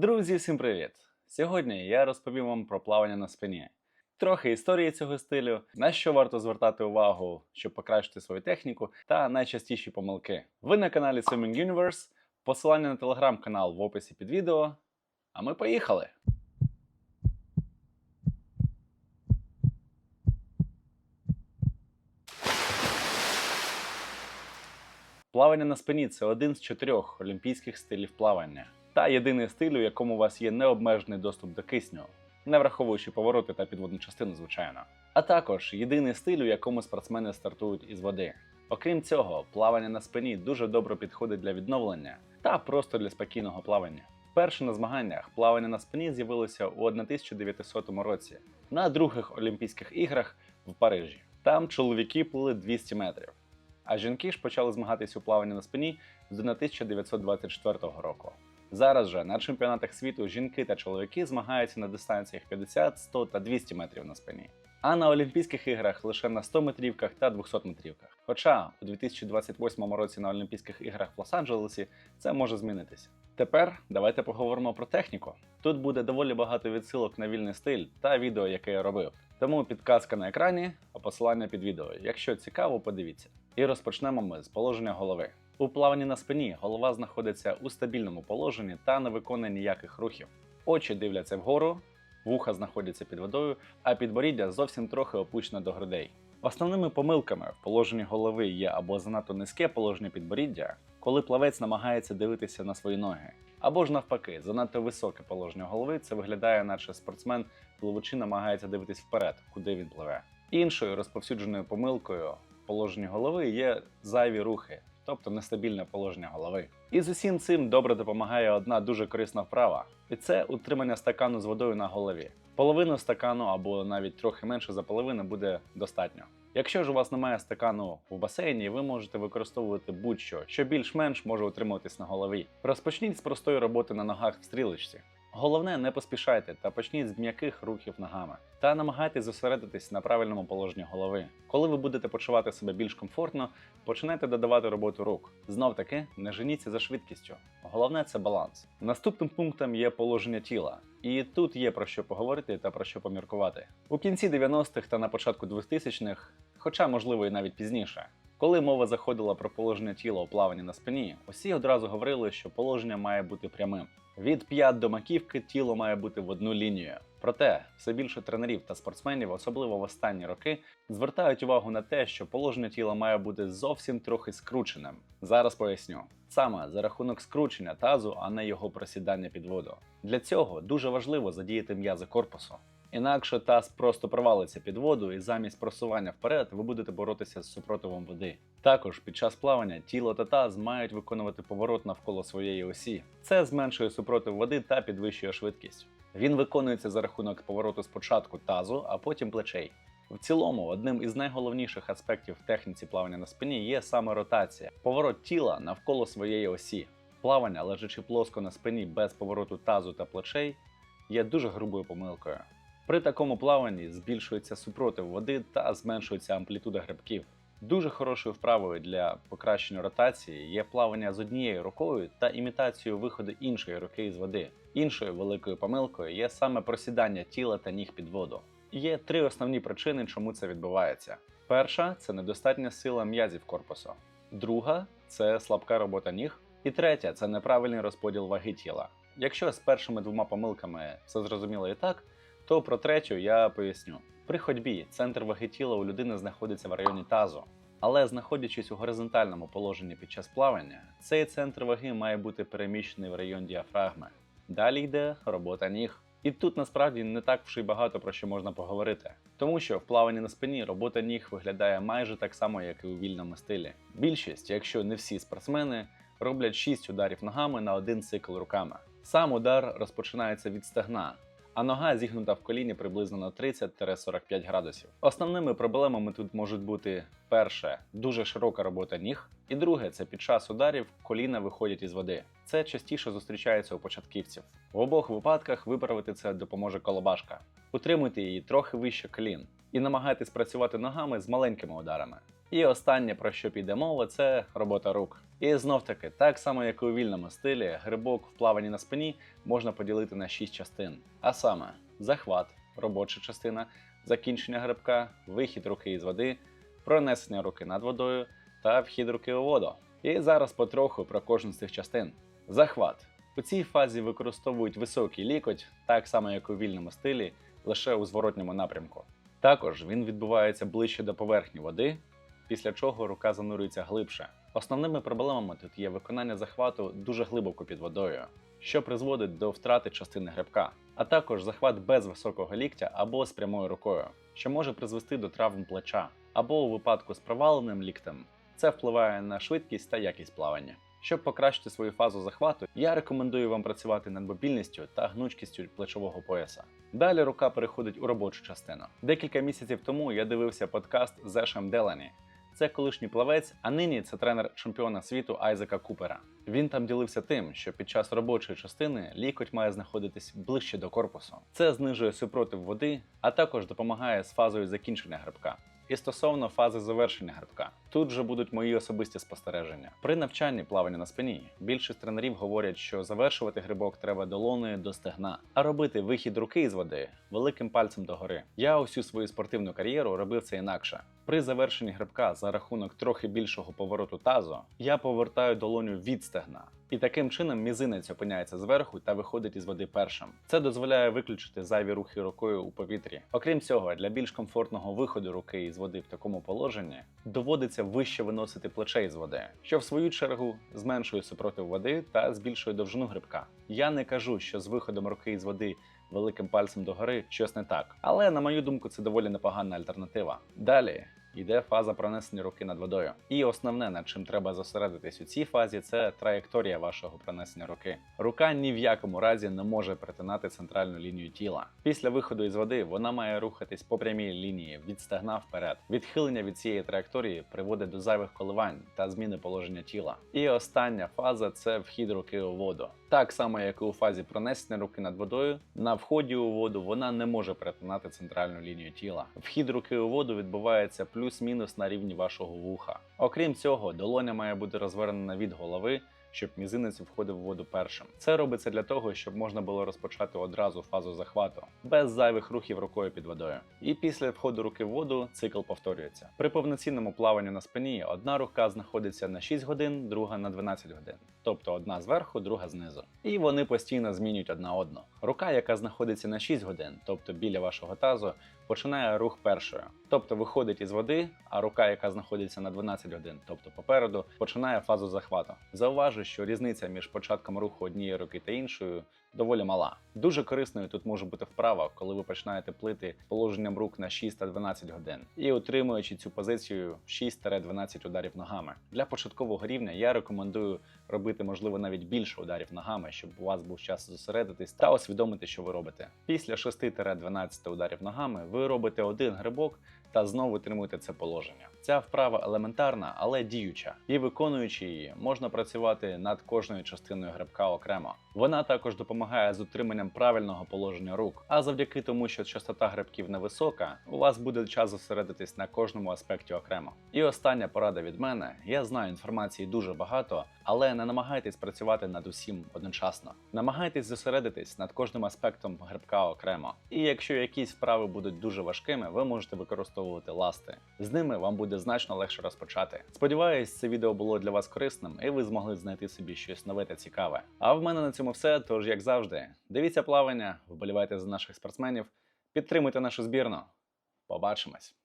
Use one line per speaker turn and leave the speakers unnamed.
Друзі, всім привіт! Сьогодні я розповім вам про плавання на спині. Трохи історії цього стилю, на що варто звертати увагу, щоб покращити свою техніку, та найчастіші помилки. Ви на каналі Swimming Universe, посилання на телеграм-канал в описі під відео. А ми поїхали! Плавання на спині це один з чотирьох олімпійських стилів плавання та єдиний стиль, у якому у вас є необмежений доступ до кисню, не враховуючи повороти та підводну частину, звичайно. А також єдиний стиль, у якому спортсмени стартують із води. Окрім цього, плавання на спині дуже добре підходить для відновлення та просто для спокійного плавання. Перше на змаганнях плавання на спині з'явилося у 1900 році на других Олімпійських іграх в Парижі. Там чоловіки плили 200 метрів, а жінки ж почали змагатись у плаванні на спині з 1924 року. Зараз же на чемпіонатах світу жінки та чоловіки змагаються на дистанціях 50, 100 та 200 метрів на спині. А на Олімпійських іграх лише на 100 метрівках та 200 метрівках. Хоча у 2028 році на Олімпійських іграх в Лос-Анджелесі це може змінитися. Тепер давайте поговоримо про техніку. Тут буде доволі багато відсилок на вільний стиль та відео, яке я робив. Тому підказка на екрані, а посилання під відео. Якщо цікаво, подивіться. І розпочнемо ми з положення голови. У плаванні на спині голова знаходиться у стабільному положенні та не виконує ніяких рухів. Очі дивляться вгору, вуха знаходяться під водою, а підборіддя зовсім трохи опущено до грудей. Основними помилками в положенні голови є або занадто низьке положення підборіддя, коли плавець намагається дивитися на свої ноги, або ж навпаки, занадто високе положення голови це виглядає, наче спортсмен пливучи намагається дивитись вперед, куди він пливе. Іншою розповсюдженою помилкою в положенні голови є зайві рухи, тобто нестабільне положення голови. І з усім цим добре допомагає одна дуже корисна вправа, і це утримання стакану з водою на голові. Половину стакану або навіть трохи менше за половину буде достатньо. Якщо ж у вас немає стакану в басейні, ви можете використовувати будь-що, що більш-менш може утримуватись на голові. Розпочніть з простої роботи на ногах в стрілочці. Головне, не поспішайте та почніть з м'яких рухів ногами. Та намагайтесь зосередитись на правильному положенні голови. Коли ви будете почувати себе більш комфортно, починайте додавати роботу рук. Знов таки, не женіться за швидкістю. Головне це баланс. Наступним пунктом є положення тіла. І тут є про що поговорити та про що поміркувати. У кінці 90-х та на початку 2000-х, хоча можливо і навіть пізніше. Коли мова заходила про положення тіла у плаванні на спині, усі одразу говорили, що положення має бути прямим. Від п'ят до маківки тіло має бути в одну лінію. Проте все більше тренерів та спортсменів, особливо в останні роки, звертають увагу на те, що положення тіла має бути зовсім трохи скрученим. Зараз поясню. Саме за рахунок скручення тазу, а не його просідання під воду. Для цього дуже важливо задіяти м'язи корпусу. Інакше таз просто провалиться під воду, і замість просування вперед ви будете боротися з супротивом води. Також під час плавання тіло та таз мають виконувати поворот навколо своєї осі. Це зменшує супротив води та підвищує швидкість. Він виконується за рахунок повороту спочатку тазу, а потім плечей. В цілому, одним із найголовніших аспектів в техніці плавання на спині є саме ротація, поворот тіла навколо своєї осі. Плавання, лежачи плоско на спині без повороту тазу та плечей, є дуже грубою помилкою. При такому плаванні збільшується супротив води та зменшується амплітуда грибків. Дуже хорошою вправою для покращення ротації є плавання з однією рукою та імітацією виходу іншої руки із води. Іншою великою помилкою є саме просідання тіла та ніг під воду. Є три основні причини, чому це відбувається. Перша це недостатня сила м'язів корпусу. Друга це слабка робота ніг. І третя це неправильний розподіл ваги тіла. Якщо з першими двома помилками все зрозуміло і так, то про третю я поясню. При ходьбі центр ваги тіла у людини знаходиться в районі тазу, але знаходячись у горизонтальному положенні під час плавання, цей центр ваги має бути переміщений в район діафрагми. Далі йде робота ніг. І тут насправді не так вже й багато про що можна поговорити, тому що в плаванні на спині робота ніг виглядає майже так само, як і у вільному стилі. Більшість, якщо не всі спортсмени, роблять 6 ударів ногами на один цикл руками. Сам удар розпочинається від стегна, а нога зігнута в коліні приблизно на 30-45 градусів. Основними проблемами тут можуть бути перше дуже широка робота ніг, і друге це під час ударів коліна виходять із води. Це частіше зустрічається у початківців. В обох випадках виправити це допоможе колобашка. Утримуйте її трохи вище колін і намагайтесь працювати ногами з маленькими ударами. І останнє, про що піде мова, це робота рук. І знов таки, так само як і у вільному стилі, грибок в плаванні на спині можна поділити на 6 частин. А саме захват, робоча частина, закінчення грибка, вихід руки із води, пронесення руки над водою та вхід руки у воду. І зараз потроху про кожну з цих частин. Захват. У цій фазі використовують високий лікоть, так само як у вільному стилі, лише у зворотньому напрямку. Також він відбувається ближче до поверхні води, після чого рука занурюється глибше. Основними проблемами тут є виконання захвату дуже глибоко під водою, що призводить до втрати частини грибка, а також захват без високого ліктя або з прямою рукою, що може призвести до травм плеча, або у випадку з проваленим ліктем. Це впливає на швидкість та якість плавання. Щоб покращити свою фазу захвату, я рекомендую вам працювати над мобільністю та гнучкістю плечового пояса. Далі рука переходить у робочу частину. Декілька місяців тому я дивився подкаст з Ешем Делані. Це колишній плавець, а нині це тренер чемпіона світу Айзека Купера. Він там ділився тим, що під час робочої частини лікоть має знаходитись ближче до корпусу. Це знижує супротив води, а також допомагає з фазою закінчення грибка. І стосовно фази завершення грибка, тут же будуть мої особисті спостереження. При навчанні плавання на спині більшість тренерів говорять, що завершувати грибок треба долоною до стегна, а робити вихід руки із води великим пальцем догори. Я усю свою спортивну кар'єру робив це інакше. При завершенні грибка за рахунок трохи більшого повороту тазу я повертаю долоню від стегна. І таким чином мізинець опиняється зверху та виходить із води першим. Це дозволяє виключити зайві рухи рукою у повітрі. Окрім цього, для більш комфортного виходу руки із води в такому положенні доводиться вище виносити плече із води, що в свою чергу зменшує супротив води та збільшує довжину грибка. Я не кажу, що з виходом руки із води великим пальцем догори щось не так, але на мою думку, це доволі непогана альтернатива. Далі. Йде фаза пронесення руки над водою. І основне, над чим треба зосередитись у цій фазі, це траєкторія вашого пронесення руки. Рука ні в якому разі не може перетинати центральну лінію тіла. Після виходу із води вона має рухатись по прямій лінії від стегна вперед. Відхилення від цієї траєкторії приводить до зайвих коливань та зміни положення тіла. І остання фаза це вхід руки у воду. Так само, як і у фазі пронесення руки над водою, на вході у воду вона не може перетинати центральну лінію тіла. Вхід руки у воду відбувається плюс-мінус на рівні вашого вуха. Окрім цього, долоня має бути розвернена від голови. Щоб мізинець входив в воду першим. Це робиться для того, щоб можна було розпочати одразу фазу захвату, без зайвих рухів рукою під водою. І після входу руки в воду цикл повторюється. При повноцінному плаванні на спині одна рука знаходиться на 6 годин, друга на 12 годин, тобто одна зверху, друга знизу. І вони постійно змінюють одна одну. Рука, яка знаходиться на 6 годин, тобто біля вашого тазу, починає рух першою, тобто виходить із води, а рука, яка знаходиться на 12 годин, тобто попереду, починає фазу захвату. Зауважу, що різниця між початком руху однієї руки та іншою доволі мала. Дуже корисною тут може бути вправа, коли ви починаєте плити положенням рук на 6 та 12 годин і утримуючи цю позицію 6-12 ударів ногами. Для початкового рівня я рекомендую робити, можливо, навіть більше ударів ногами, щоб у вас був час зосередитись та усвідомити, що ви робите. Після 6-12 ударів ногами ви робите один грибок та знову утримуєте це положення. Ця вправа елементарна, але діюча, і виконуючи її, можна працювати над кожною частиною грибка окремо. Вона також допомагає з утриманням правильного положення рук. А завдяки тому, що частота грибків невисока, у вас буде час зосередитись на кожному аспекті окремо. І остання порада від мене: я знаю інформації дуже багато, але не намагайтесь працювати над усім одночасно. Намагайтесь зосередитись над кожним аспектом грибка окремо. І якщо якісь вправи будуть дуже важкими, ви можете використовувати ласти. З ними вам буде значно легше розпочати. Сподіваюсь, це відео було для вас корисним, і ви змогли знайти собі щось нове та цікаве. А в мене на цьому все. Тож, як завжди, дивіться плавання, вболівайте за наших спортсменів, підтримуйте нашу збірну. Побачимось!